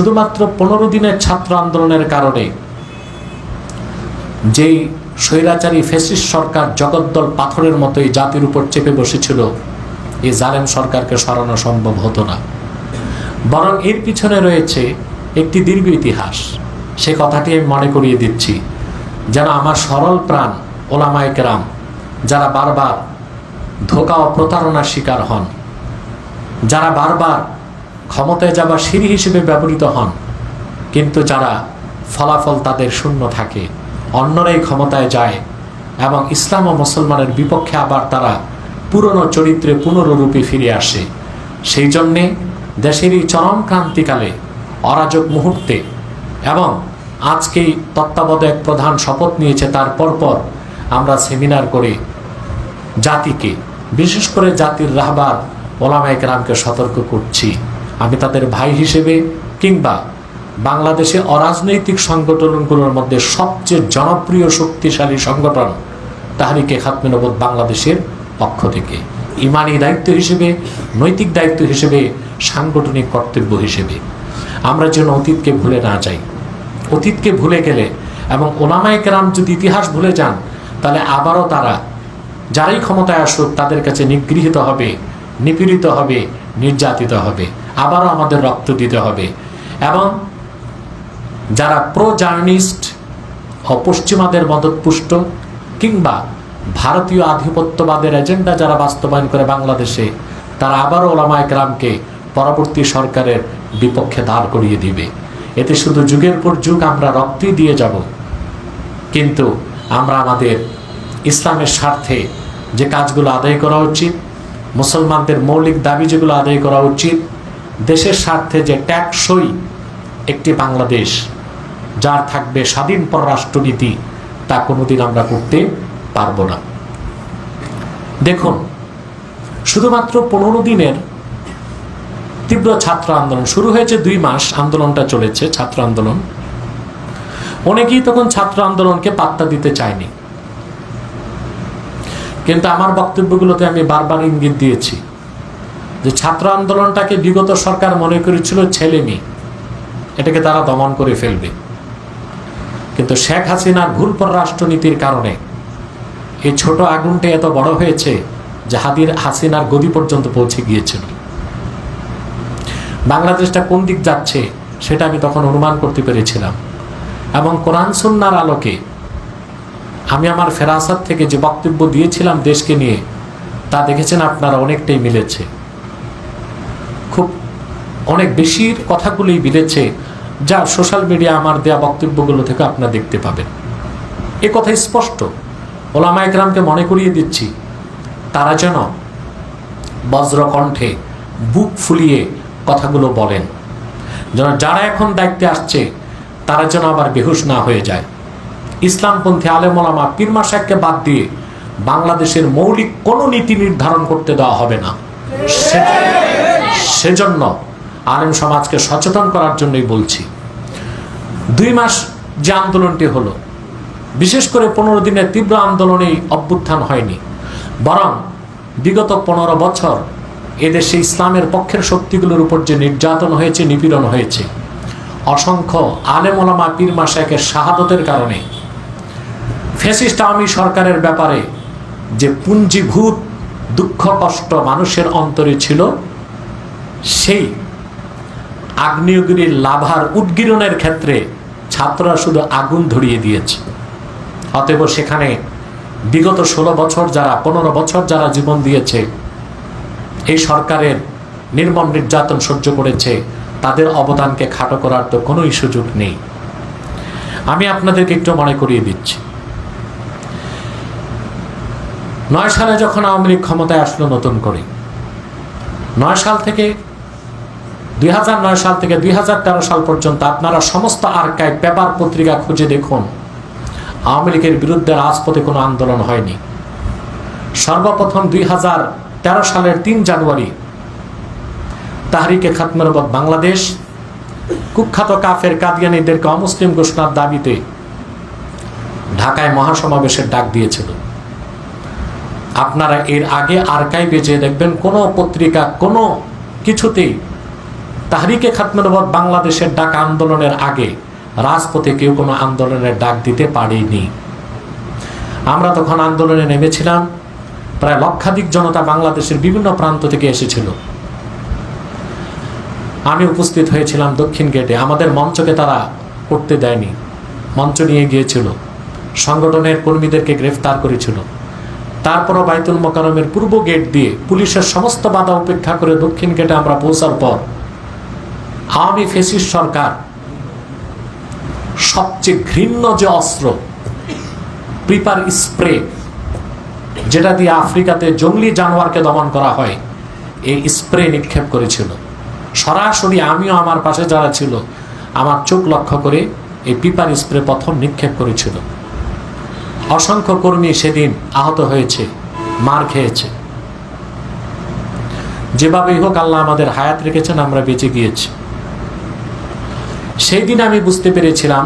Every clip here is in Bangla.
শুধুমাত্র পনেরো দিনের ছাত্র আন্দোলনের কারণে, যেই স্বৈরাচারী ফেসিস সরকার জগদ্দল পাথরের মতো এই জাতির উপর চেপে বসেছিল, এই জালেম সরকারকে সরানো সম্ভব হতো না। বরং এর পিছনে রয়েছে একটি দীর্ঘ ইতিহাস। সে কথাটি আমি মনে করিয়ে দিচ্ছি, যেন আমার সরল প্রাণ ওলামায় কেরাম, যারা বারবার ধোকা ও প্রতারণার শিকার হন, যারা বারবার ক্ষমতায় যাবার সিঁড়ি হিসেবে ব্যবহৃত হন। কিন্তু যারা ফলাফল তাদের শূন্য থাকে, অন্যরাই ক্ষমতায় যায় এবং ইসলাম ও মুসলমানের বিপক্ষে আবার তারা পুরনো চরিত্রে পুনরূপে ফিরে আসে। সেই জন্যে দেশের এই চরম ক্রান্তিকালে অরাজক মুহূর্তে এবং আজকেই তত্ত্বাবধায়ক প্রধান শপথ নিয়েছে তার পরপর আমরা সেমিনার করে জাতিকে, বিশেষ করে জাতির রাহবার ওলামায়ক রামকে সতর্ক করছি। আমি তাদের ভাই হিসেবে কিংবা বাংলাদেশে অরাজনৈতিক সংগঠনগুলোর মধ্যে সবচেয়ে জনপ্রিয় শক্তিশালী সংগঠন তাহারিকে খাতমেনবদ বাংলাদেশের পক্ষ থেকে। ইমানি দায়িত্ব হিসেবে, নৈতিক দায়িত্ব হিসেবে, সাংগঠনিক কর্তব্য হিসেবে। আমরা যেন অতীতকে ভুলে না যাই। অতীতকে ভুলে গেলে এবং ওলামায়ক রাম যদি ইতিহাস ভুলে যান, তাহলে আবারও তারা যারাই ক্ষমতায় আসুক, তাদের কাছে নিগৃহীত হবে, নিপীড়িত হবে, নির্যাতিত হবে। আবারও আমাদের রক্ত দিতে হবে। এবং যারা প্রো জার্নিস্ট ও পশ্চিমাদের মদতপুষ্ট কিংবা ভারতীয় আধিপত্যবাদের এজেন্ডা যারা বাস্তবায়ন করে বাংলাদেশে, তারা আবারও ওলামায় গ্রামকে পরবর্তী সরকারের বিপক্ষে দাঁড় করিয়ে দিবে। এতে শুধু যুগের পর যুগ আমরা রক্তই দিয়ে যাব, কিন্তু আমরা আমাদের ইসলামের স্বার্থে যে কাজগুলো আদায় করা উচিত, মুসলমানদের মৌলিক দাবি যেগুলো আদায় করা উচিত দেশের স্বার্থে যে ট্যাক্সই একটি বাংলাদেশ, যার থাকবে স্বাধীন পররাষ্ট্রনীতি, তা কোনোদিন আমরা করতে পারব না। দেখুন, শুধুমাত্র পনেরো দিনের তীব্র ছাত্র আন্দোলন, শুরু হয়েছে দুই মাস, আন্দোলনটা চলেছে, ছাত্র আন্দোলন। অনেকেই তখন ছাত্র আন্দোলনকে পাত্তা দিতে চায়নি। কিন্তু আমার বক্তব্যগুলোতে আমি বারবার ইঙ্গিত দিয়েছি। যে ছাত্র আন্দোলনটাকে বিগত সরকার মনে করেছিল ছেলে মেয়ে, এটাকে তারা দমন করে ফেলবে। কিন্তু শেখ হাসিনার ভুল পররাষ্ট্রনীতির কারণে এই ছোট আগুনটা এত বড় হয়েছে যে হাদির হাসিনার গদি পর্যন্ত পৌঁছে গিয়েছিল। বাংলাদেশটা কোন দিক যাচ্ছে, সেটা আমি তখন অনুমান করতে পেরেছিলাম। এবং কোরআন সুন্নার আলোকে আমি আমার ফেরাসাত থেকে যে বক্তব্য দিয়েছিলাম দেশকে নিয়ে, তা দেখেছেন আপনারা, অনেকটাই মিলেছে। অনেক বেশির কথাগুলোই মিলেছে যা সোশ্যাল মিডিয়া আমার দেয়া বক্তব্যগুলো থেকে আপনারা দেখতে পাবেন। এ কথা স্পষ্ট। ওলামা একরামকে মনে করিয়ে দিচ্ছি, তারা যেন বজ্রকণ্ঠে বুক ফুলিয়ে কথাগুলো বলেন। যেন যারা এখন দায়িত্বে আসছে, তারা যেন আবার বেহুশ না হয়ে যায়। ইসলামপন্থী আলেমলামা পীরমা সাহেবকে বাদ দিয়ে বাংলাদেশের মৌলিক কোনো নীতি নির্ধারণ করতে দেওয়া হবে না। সেজন্য আলেম সমাজকে সচেতন করার জন্যই বলছি। দুই মাস যে আন্দোলনটি হলো, বিশেষ করে পনেরো দিনের তীব্র আন্দোলনেই অভ্যুত্থান হয়নি। বরং বিগত পনেরো বছর এদেশে ইসলামের পক্ষের শক্তিগুলোর উপর যে নির্যাতন হয়েছে, নিপীড়ন হয়েছে, অসংখ্য আলেমলামা পীর মাসাকের শাহাদতের কারণে ফেসিস্ট আওয়ামী সরকারের ব্যাপারে যে পুঞ্জীভূত দুঃখ কষ্ট মানুষের অন্তরে ছিল, সেই আগ্নেয়গিরির লাভার উদ্গীরণের ক্ষেত্রে ছাত্ররা শুধু আগুন ধরিয়ে দিয়েছে। অতএব সেখানে বিগত ষোলো বছর যারা, পনেরো বছর যারা জীবন দিয়েছে, এই সরকারের নির্মম নির্যাতন সহ্য করেছে, তাদের অবদানকে খাটো করার তো কোনোই সুযোগ নেই। আমি আপনাদেরকে একটু মনে করিয়ে দিচ্ছি। নয় সালে যখন আওয়ামী লীগ ক্ষমতায় আসলো নতুন করে, নয় সাল থেকে দুই হাজার নয় সাল থেকে দুই হাজার তেরো সাল পর্যন্ত আপনারা সমস্ত আর্কাইভ পেপার পত্রিকা খুঁজে দেখুন। আওয়ামী লীগের বিরুদ্ধে রাজপথে কোনো আন্দোলন হয়নি। সর্বপ্রথম দুই সালের তিন জানুয়ারি, তাহারিকে খাতমেরবদ বাংলাদেশ, কুখ্যাত কাফের কাদিয়ানিদেরকে অমুসলিম ঘোষণার দাবিতে ঢাকায় মহাসমাবেশের ডাক দিয়েছিল। আপনারা এর আগে আর্কাইভে যে দেখবেন কোনো পত্রিকা কোনো কিছুতেই তাহরিকে খাতমেনবদ বাংলাদেশের ডাক আন্দোলনের আগে রাজপথে কেউ কোনো আন্দোলনের ডাক দিতে পারেনি। আমরা তখন আন্দোলনে নেমেছিলাম, প্রায় লক্ষাধিক জনতা বাংলাদেশের বিভিন্ন প্রান্ত থেকে এসেছিল। আমি উপস্থিত হয়েছিলাম দক্ষিণ গেটে। আমাদের মঞ্চকে তারা উঠতে দেয়নি। মঞ্চ নিয়ে গিয়েছিল। সংগঠনের কর্মীদেরকে গ্রেফতার করেছিল। তারপরও বাইতুল মোকারমের পূর্ব গেট দিয়ে পুলিশের সমস্ত বাধা উপেক্ষা করে দক্ষিণ গেটে আমরা পৌঁছার পর আওয়ামী ফেসিস সরকার, সবচেয়ে ঘৃণ্য যে অস্ত্র, প্রিপার স্প্রে, যেটা দিয়ে আফ্রিকাতে জঙ্গলি জানোয়ারকে দমন করা হয়, এই স্প্রে নিক্ষেপ করেছিল। সরাসরি আমিও আমার পাশে যারা ছিল, আমার চোখ লক্ষ্য করে এই পিপার স্প্রে প্রথম নিক্ষেপ করেছিল। অসংখ্য কর্মী সেদিন আহত হয়েছে, মার খেয়েছে। যেভাবেই হোক আল্লাহ আমাদের হায়াত রেখেছেন, আমরা বেঁচে গিয়েছি। সেই দিন আমি বুঝতে পেরেছিলাম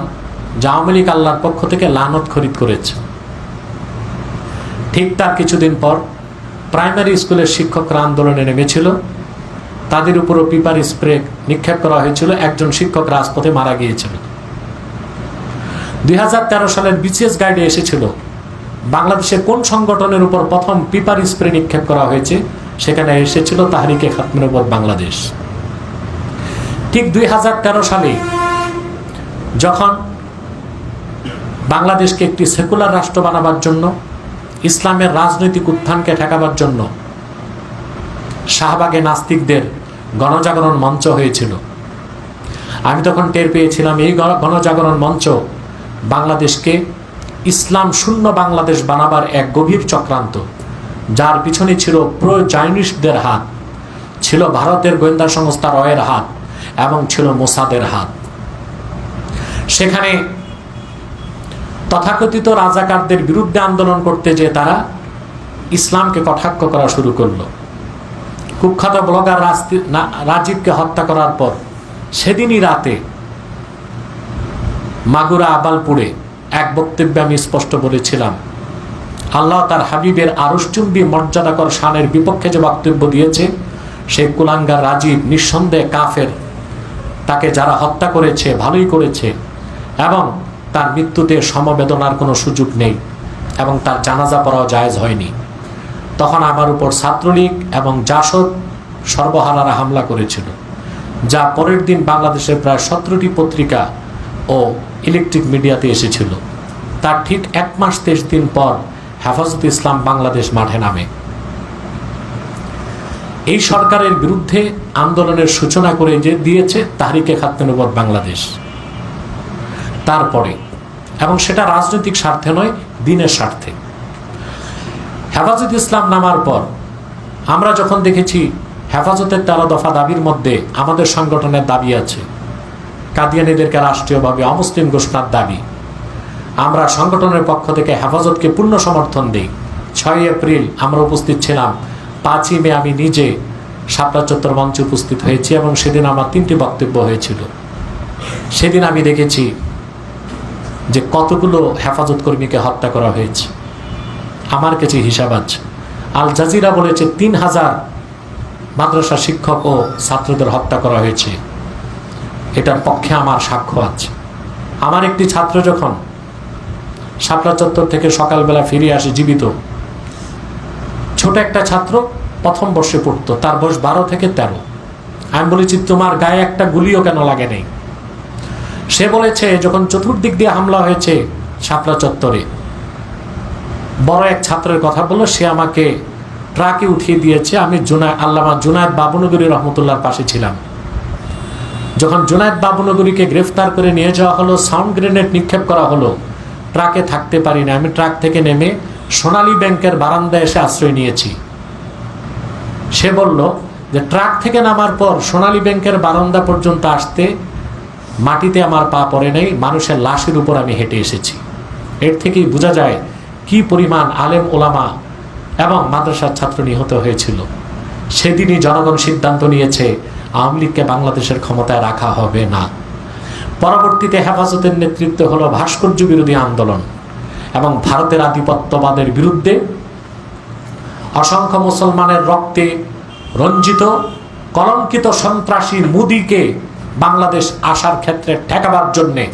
যে আওয়ামী লীগ আল্লাহর পক্ষ থেকে লানত খরিদ করেছে। ঠিক তার কিছুদিন পর প্রাইমারি স্কুলের শিক্ষকরা আন্দোলনে নেমেছিল। তাদের উপরও পিপার স্প্রে নিক্ষেপ করা হয়েছিল। একজন শিক্ষক রাজপথে মারা গিয়েছিল। দুই হাজার তেরো সালের বিসিএস গাইডে এসেছিল বাংলাদেশের কোন সংগঠনের উপর প্রথম পিপার স্প্রে নিক্ষেপ করা হয়েছে সেখানে এসেছিল তাহারিকে খাতমিনবর বাংলাদেশ। ঠিক দুই হাজার তেরো সালে যখন বাংলাদেশকে একটি সেকুলার রাষ্ট্র বানাবার জন্য, ইসলামের রাজনৈতিক উত্থানকে ঠেকাবার জন্য শাহবাগে নাস্তিকদের গণজাগরণ মঞ্চ হয়েছিল। আমি তখন টের পেয়েছিলাম, এই গণজাগরণ মঞ্চ বাংলাদেশকে ইসলাম শূন্য বাংলাদেশ বানাবার এক গভীর চক্রান্ত, যার পিছনে ছিল প্রো জাইনিস্টদের হাত, ছিল ভারতের গোয়েন্দা সংস্থা রয়ের হাত, এবং ছিল মোসাদের হাত। সেখানে তথাকথিত রাজাকারদের বিরুদ্ধে আন্দোলন করতে যে তারা ইসলামকে কটাক্ষ করা শুরু করল। কুখ্যাত ব্লগার রাজীবকে হত্যা করার পর সেদিনই রাতে মাগুরা আবালপুরে এক বক্তব্যে আমি স্পষ্ট বলেছিলাম, আল্লাহ তার হাবিবের আরসচুম্বী মর্যাদাকর শানের বিপক্ষে যে বক্তব্য দিয়েছে সেই কুলাঙ্গার রাজীব নিঃসন্দেহে কাফের। তাকে যারা হত্যা করেছে, ভালোই করেছে এবং তার মৃত্যুতে সমবেদনার কোনো সুযোগ নেই এবং তার জানাজা পড়াও জায়েজ হয়নি। তখন আমার উপর ছাত্রলীগ এবং জাসদ সর্বহারারা হামলা করেছিল, যা পরের দিন বাংলাদেশের প্রায় সতেরোটি পত্রিকা ও ইলেকট্রিক মিডিয়াতে এসেছিল। তার ঠিক এক মাস তেইশ দিন পর হেফাজত ইসলাম বাংলাদেশ মাঠে নামে। এই সরকারের বিরুদ্ধে আন্দোলনের সূচনা করে যে দিয়েছে তাহরিকে খাতনুবর বাংলাদেশ। তারপরে। এবং সেটা রাজনৈতিক স্বার্থে নয়, দিনের স্বার্থে। হেফাজত ইসলাম নামার পর আমরা যখন দেখেছি হেফাজতের তেরো দফা দাবির মধ্যে আমাদের সংগঠনের দাবি আছে, কাদিয়ানিদেরকে রাষ্ট্রীয়ভাবে অমুসলিম ঘোষণার দাবি। আমরা সংগঠনের পক্ষ থেকে হেফাজতকে পূর্ণ সমর্থন দিই। ছয় এপ্রিল আমরা উপস্থিত ছিলাম। পাঁচই মে আমি নিজে শাপলা চত্বর মঞ্চে উপস্থিত হয়েছি এবং সেদিন আমার তিনটি বক্তব্য হয়েছিল। সেদিন আমি দেখেছি যে কতগুলো হেফাজত কর্মীকে হত্যা করা হয়েছে। আমার কাছে হিসাব আছে। আল জাজিরা বলেছে, তিন হাজার মাদ্রাসা শিক্ষক ও ছাত্রদের হত্যা করা হয়েছে। এটার পক্ষে আমার সাক্ষ্য আছে। আমার একটি ছাত্র যখন শাপলা চত্বর থেকে সকালবেলা ফিরে আসে জীবিত, ছোট একটা ছাত্র প্রথম বর্ষে পড়তো, তার বয়স বারো থেকে তেরো। আমি বলেছি, তোমার গায়ে একটা গুলিও কেন লাগে নেই? সে বলেছে, যখন চতুর্দিক দিয়ে হামলা হয়েছে শাপলা চত্বরে, বড় এক ছাত্রের কথা বলল, সে আমাকে ট্রাকে উঠিয়ে দিয়েছে। আমি জুনায় আল্লামা জুনায়দ বাবুনগরী রহমতুল্লার পাশে ছিলাম। যখন জুনায়দ বাবুনগরীকে গ্রেফতার করে নিয়ে যাওয়া হলো, সাউন্ড গ্রেনেড নিক্ষেপ করা হলো, ট্রাকে থাকতে পারি না আমি ট্রাক থেকে নেমে সোনালী ব্যাংকের বারান্দায় এসে আশ্রয় নিয়েছি। সে বলল যে, ট্রাক থেকে নামার পর সোনালী ব্যাংকের বারান্দা পর্যন্ত আসতে মাটিতে আমার পা পড়ে নেই, মানুষের লাশের উপর আমি হেঁটে এসেছি। এর থেকেই বোঝা যায় কি পরিমাণ আলেম ওলামা এবং মাদ্রাসার ছাত্র নিহত হয়েছিল। সেদিনই জনগণ সিদ্ধান্ত নিয়েছে, আওয়ামী লীগকে বাংলাদেশের ক্ষমতায় রাখা হবে না। পরবর্তীতে হেফাজতের নেতৃত্ব হলো ভাস্কর্য বিরোধী আন্দোলন এবং ভারতের আধিপত্যবাদের বিরুদ্ধে অসংখ্য মুসলমানের রক্তে রঞ্জিত, কলঙ্কিত সন্ত্রাসী মুদিকে বাংলাদেশ আসার ক্ষেত্রে ঠেকাবার জন্যে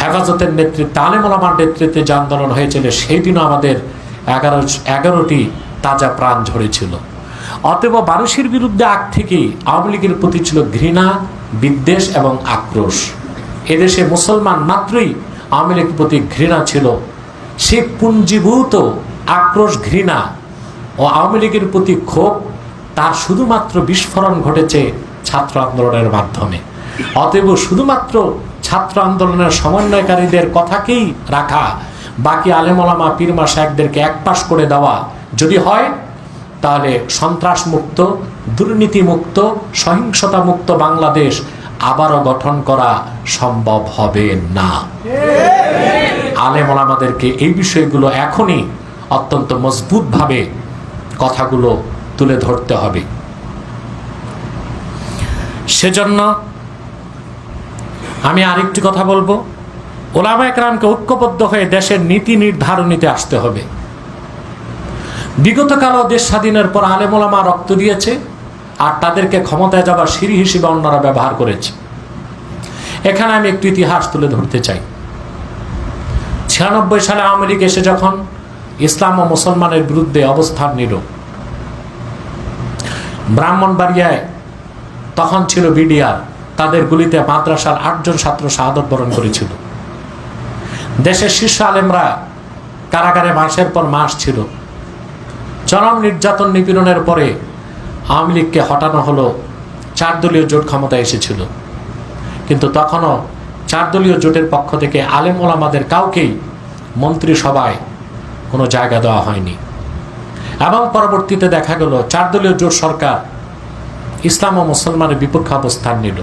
হেফাজতের নেতৃত্বে আলেমুলামার নেতৃত্বে যে আন্দোলন হয়েছিল, সেই দিনও আমাদের এগারো, এগারোটি তাজা প্রাণ ঝরেছিল। অতএব মানুষের বিরুদ্ধে আগ থেকেই আওয়ামী লীগের প্রতি ছিল ঘৃণা, বিদ্বেষ এবং আক্রোশ। এদেশে মুসলমান মাত্রই আওয়ামী লীগের প্রতি ঘৃণা ছিল। সে পুঞ্জীভূত আক্রোশ, ঘৃণা ও আওয়ামী লীগের প্রতি ক্ষোভ, তার শুধুমাত্র বিস্ফোরণ ঘটেছে ছাত্র আন্দোলনের মাধ্যমে। অতএব শুধুমাত্র ছাত্র আন্দোলনের সমন্বয়কারীদের কথাকেই রাখা, বাকি আলেমলামা পীরমা সাহেবদেরকে একপাশ করে দেওয়া যদি হয়, তাহলে সন্ত্রাস মুক্ত দুর্নীতি মুক্ত সহিংসতা মুক্ত বাংলাদেশ আবারও গঠন করা সম্ভব হবে না। আলেম আমাদেরকে এই বিষয়গুলো এখনই অত্যন্ত মজবুতভাবে কথাগুলো তুলে ধরতে হবে। সেজন্য আমি আরেকটি কথা বলব। ওলামা একরামকে ঐক্যবদ্ধ হয়ে দেশের নীতি নির্ধারণীতে আসতে হবে। বিগতকালও দেশ স্বাধীনের পর আলেমোলামা রক্ত দিয়েছে আর তাদেরকে ক্ষমতায় যাবার সিঁড়ি হিসেবে অন্যরা ব্যবহার করেছে। এখানে আমি একটু ইতিহাস তুলে ধরতে চাই। ছিয়ানব্বই সালে আওয়ামী এসে যখন ইসলাম ও মুসলমানের বিরুদ্ধে অবস্থান নিল, ব্রাহ্মণবাড়িয়ায় তখন ছিল বিডিআর। তাদের গুলিতে মাদ্রাসার আটজন ছাত্র শাহাদত বরণ করেছিল। দেশের শীর্ষ আলেমরা কারাগারে মাসের পর মাস ছিল। চরম নির্যাতন নিপীড়নের পরে আওয়ামী লীগকে হটানো হলো চার দলীয় জোট ক্ষমতায় এসেছিল। কিন্তু তখনও চার দলীয় জোটের পক্ষ থেকে আলেম ওলামাদের কাউকেই মন্ত্রিসভায় কোনো জায়গা দেওয়া হয়নি। এবং পরবর্তীতে দেখা গেল, চার দলীয় জোট সরকার ইসলাম ও মুসলমানের বিপক্ষে অবস্থান নিল।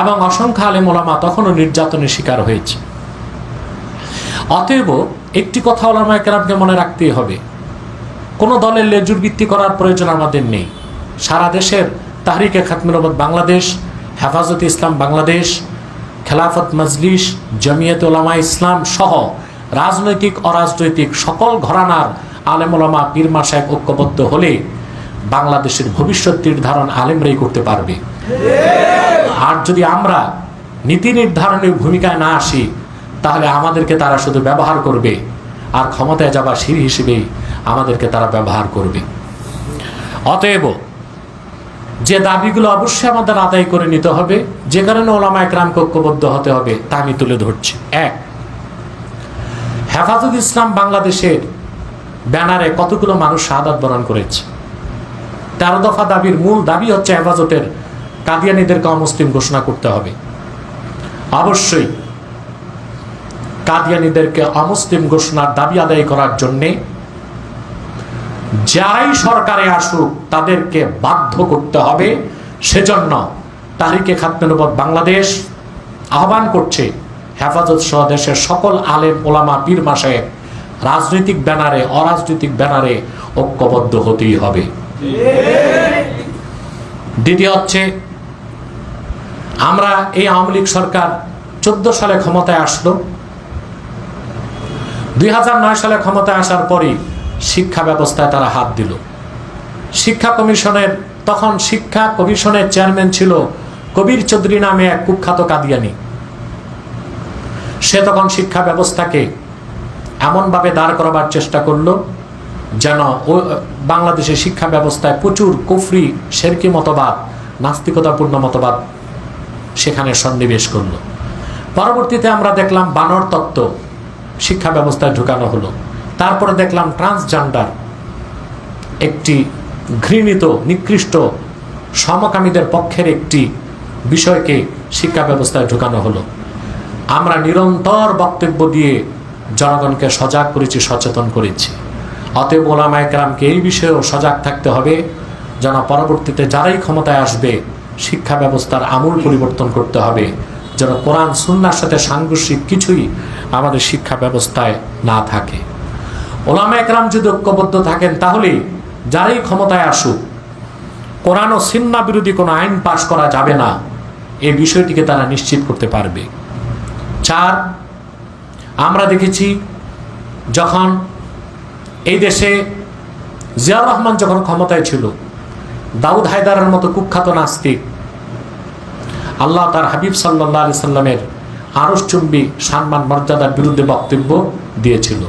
এবং অসংখ্য আলেম ওলামা তখনও নির্যাতনের শিকার হয়েছে। অতএব একটি কথা ওলামা কেরামকে মনে রাখতেই হবে, কোনো দলের লেজুর ভিত্তি করার প্রয়োজন আমাদের নেই। সারা দেশের তাহরিকে খাতমিরবদ বাংলাদেশ, হেফাজত ইসলাম বাংলাদেশ, খেলাফত মজলিস, জমিয়ত ওলামা ইসলাম সহ রাজনৈতিক, অরাজনৈতিক সকল ঘরানার আলেমোলামা পীরমা সাহেব ঐক্যবদ্ধ হলে বাংলাদেশের ভবিষ্যৎ নির্ধারণ আলেমরাই করতে পারবে। আর যদি আমরা নীতি নির্ধারণের ভূমিকায় না আসি, তাহলে আমাদেরকে তারা শুধু ব্যবহার করবে, আর ক্ষমতায় যাবার সিঁড়ি হিসেবেই আমাদেরকে তারা ব্যবহার করবে। অতএব, যে দাবিগুলো অবশ্যই আমাদের আদায় করে নিতে হবে, যে কারণে ওলামা একরাম ঐক্যবদ্ধ হতে হবে, তা আমি তুলে ধরছি। এক, হেফাজত ইসলাম বাংলাদেশের ব্যানারে কতগুলো মানুষ শাহাদাত বরণ করেছে? তেরো দফা দাবির মূল দাবি হচ্ছে হেফাজতের কাদিয়ানিদেরকে অমুসলিম ঘোষণা করতে হবে। অবশ্যই কাদিয়ানিদেরকে অমুসলিম ঘোষণার দাবি আদায় করার জন্যে যারাই সরকারে আসুক, তাদেরকে বাধ্য করতে হবে। সেজন্য তারিখে খাতমেনবদ বাংলাদেশ আহ্বান করছে হেফাজত সহ দেশের সকল আলেম, ওলামা, পীর মাসে রাজনৈতিক ব্যানারে, অরাজনৈতিক ব্যানারে ঐক্যবদ্ধ হতেই হবে। দ্বিতীয় হচ্ছে, আমরা এই আওয়ামী লীগ সরকার চোদ্দ সালে ক্ষমতায় আসলো। দুই হাজার নয় সালে ক্ষমতায় আসার পরই শিক্ষা ব্যবস্থায় তারা হাত দিল। শিক্ষা কমিশনের, তখন শিক্ষা কমিশনের চেয়ারম্যান ছিল কবির চৌধুরী নামে এক কুখ্যাত কাদিয়ানি। সে তখন শিক্ষা ব্যবস্থাকে এমনভাবে দাঁড় করাবার চেষ্টা করল যেন বাংলাদেশের শিক্ষা ব্যবস্থায় প্রচুর কুফরি, শেরকি মতবাদ, নাস্তিকতাপূর্ণ মতবাদ সেখানে সন্নিবেশ করল। পরবর্তীতে আমরা দেখলাম বানর তত্ত্ব শিক্ষা ব্যবস্থায় ঢুকানো হলো। তারপরে দেখলাম ট্রান্সজেন্ডার, একটি ঘৃণিত, নিকৃষ্ট, সমকামীদের পক্ষের একটি বিষয়কে শিক্ষা ব্যবস্থায় ঢুকানো হলো। আমরা নিরন্তর বক্তব্য দিয়ে জনগণকে সজাগ করেছি, সচেতন করেছি। অতএব ওলামা একরামকে এই বিষয়েও সজাগ থাকতে হবে যেন পরবর্তীতে যারাই ক্ষমতায় আসবে, শিক্ষা ব্যবস্থার আমূল পরিবর্তন করতে হবে, যেন কোরআন সুন্নার সাথে সাংঘর্ষিক কিছুই আমাদের শিক্ষা ব্যবস্থায় না থাকে। ওলামা একরাম যদি ঐক্যবদ্ধ থাকেন তাহলে যারাই ক্ষমতায় আসুক, কোরআন ও সিন্না বিরোধী কোনো আইন পাশ করা যাবে না, এই বিষয়টিকে তারা নিশ্চিত করতে পারবে। চার, আমরা দেখেছি যখন এই দেশে জিয়াউর রহমান যখন ক্ষমতায় ছিল, দাউদ হায়দারের মতো কুখ্যাত নাস্তিক, আল্লাহ তার হাবিব সাল্লাহ আলি সাল্লামের আরসচুম্বী সম্মান, মর্যাদার বিরুদ্ধে বক্তব্য দিয়েছিল।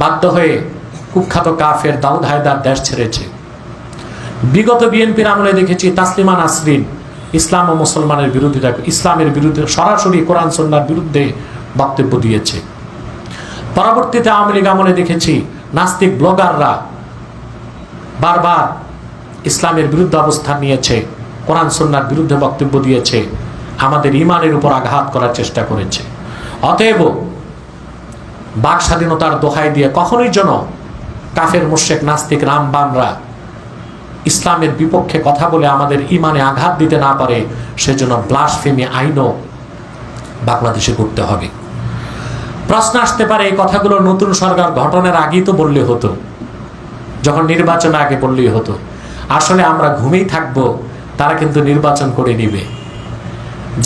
বাধ্য হয়ে কুখ্যাত কাফের দাউদ হায়দার দেশ ছেড়েছে। বিগত বিএনপির আমলে দেখেছি, তাসলিমা নাসরিন ইসলাম ও মুসলমানের বিরোধিতা ইসলামের বিরুদ্ধে সরাসরি কোরআন সন্ন্যার বিরুদ্ধে বক্তব্য দিয়েছে। পরবর্তীতে আওয়ামী লীগ আমলে দেখেছি নাস্তিক ব্লগাররা বারবার ইসলামের বিরুদ্ধে অবস্থান নিয়েছে, কোরআন সন্ন্যার বিরুদ্ধে বক্তব্য দিয়েছে, আমাদের ইমানের উপর আঘাত করার চেষ্টা করেছে। অতএব বাক স্বাধীনতার দোহাই দিয়ে কখনোই যেন কাফের মুশেক নাস্তিক, রামবানরা ইসলামের বিপক্ষে কথা বলে আমাদের ইমানে আঘাত দিতে না পারে, সেজন্য ব্লাসফেমি আইনও বাংলাদেশে করতে হবে। প্রশ্ন আসতে পারে, এই কথাগুলো নতুন সরকার গঠনের আগেই তো বললে হতো। যখন নির্বাচন আগে বললেই হতো। আসলে আমরা ঘুমেই থাকব, তারা কিন্তু নির্বাচন করে নিবে।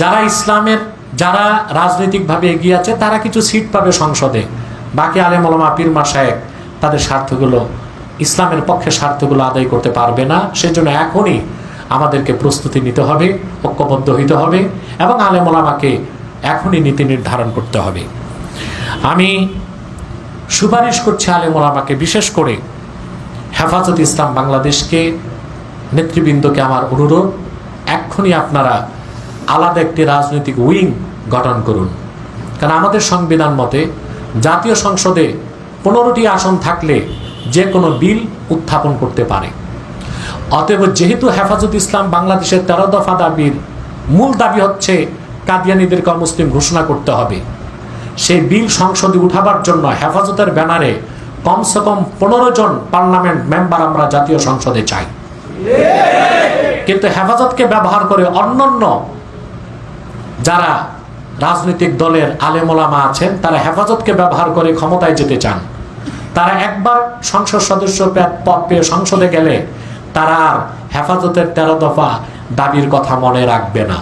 যারা ইসলামের, যারা রাজনৈতিকভাবে এগিয়ে আছে, তারা কিছু সিট পাবে সংসদে। বাকি আলেম ওলামা পীর মাসায়েক তাদের স্বার্থগুলো, ইসলামের পক্ষে স্বার্থগুলো আদায় করতে পারবে না, সেজন্য এখনই আমাদেরকে প্রস্তুতি নিতে হবে, ঐক্যবদ্ধ হইতে হবে এবং আলেম ওলামাকে এখনই নীতি নির্ধারণ করতে হবে। আমি সুপারিশ করছি আলেম ওলামাকে বিশেষ করে হেফাজত ইসলাম বাংলাদেশকে, নেতৃবৃন্দকে আমার অনুরোধ, এক্ষুনি আপনারা আলাদা একটি রাজনৈতিক উইং গঠন করুন। কারণ আমাদের সংবিধান মতে জাতীয় সংসদে পনেরোটি আসন থাকলে যে কোনো বিল উত্থাপন করতে পারে। অতএব যেহেতু হেফাজত ইসলাম বাংলাদেশের তেরো দফা দাবির মূল দাবি হচ্ছে কাদিয়ানিদেরকে মুসলিম ঘোষণা করতে হবে সেই বিল সংসদে উঠাবার জন্য হেফাজতের ব্যানারে কমসে কম পনেরো জন পার্লামেন্ট মেম্বার আমরা জাতীয় সংসদে চাই। কিন্তু হেফাজতকে ব্যবহার করে অন্যান্য যারা রাজনৈতিক দলের আলেমোলামা আছেন, তারা হেফাজতকে ব্যবহার করে ক্ষমতায় যেতে চান। তারা একবার সংসদ সদস্য পদ পেয়ে সংসদে গেলে তারা আর হেফাজতের তেরো দফা দাবির কথা মনে রাখবে না।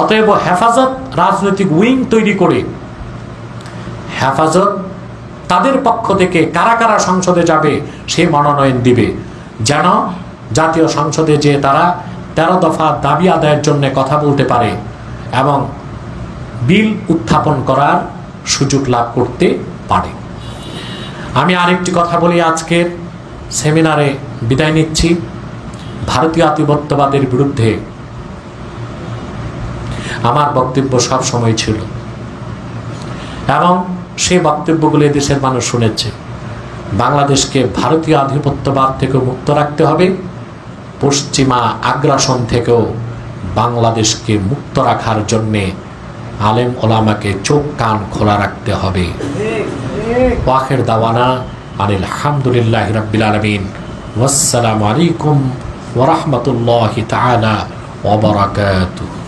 অতএব হেফাজত রাজনৈতিক উইং তৈরি করে হেফাজত? তাদের পক্ষ থেকে কারা কারা সংসদে যাবে, সে মনোনয়ন দিবে। যেন জাতীয় সংসদে যে তারা তেরো দফা দাবি আদায়ের জন্য কথা বলতে পারে এবং বিল উত্থাপন করার সুযোগ লাভ করতে পারে। আমি আরেকটি কথা বলি আজকের সেমিনারে বিদায় নিচ্ছি। ভারতীয় আধিপত্যবাদের বিরুদ্ধে আমার বক্তব্য সব সময় ছিল। এবং সেই বক্তব্যগুলি দেশের মানুষ শুনেছে। বাংলাদেশকে ভারতীয় আধিপত্যবাদ থেকে মুক্ত রাখতে হবে, পশ্চিমা আগ্রাসন থেকেও বাংলাদেশকে মুক্ত রাখার জন্যে আলেম ওলামাকে চোখ কান খোলা রাখতে হবে। ওয়াখের দাওয়ানা আনিল আলহামদুলিল্লাহ রাব্বিল আলামিন। ওয়াসসালামু আলাইকুম ওয়া রাহমাতুল্লাহি তাআলা ওয়া বারাকাতুহু।